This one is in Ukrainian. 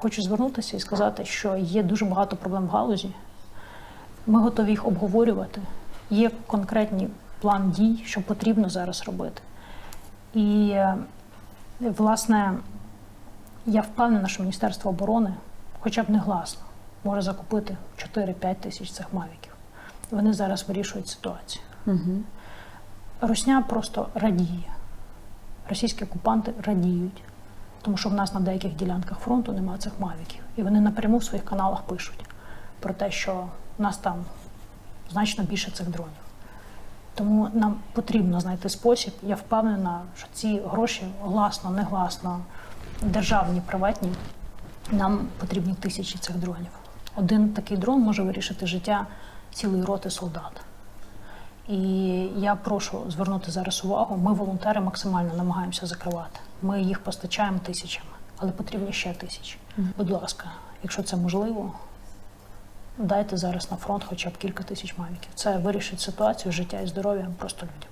хочу звернутися і сказати, що є дуже багато проблем в галузі. Ми готові їх обговорювати. Є конкретний план дій, що потрібно зараз робити. І, е, власне, я впевнена, що Міністерство оборони, хоча б не гласно, може закупити 4-5 тисяч цих мавіків. Вони зараз вирішують ситуацію. Русня просто радіє. Російські окупанти радіють, тому що в нас на деяких ділянках фронту немає цих мавіків. І вони напряму в своїх каналах пишуть про те, що в нас там значно більше цих дронів. Тому нам потрібно знайти спосіб. Я впевнена, що ці гроші гласно, негласно, державні, приватні, нам потрібні тисячі цих дронів. Один такий дрон може вирішити життя цілої роти солдат. І я прошу звернути зараз увагу. Ми, волонтери, максимально намагаємося закривати. Ми їх постачаємо тисячами, але потрібні ще тисячі. Будь ласка, якщо це можливо, дайте зараз на фронт хоча б кілька тисяч мавіків. Це вирішить ситуацію життя і здоров'я просто людям.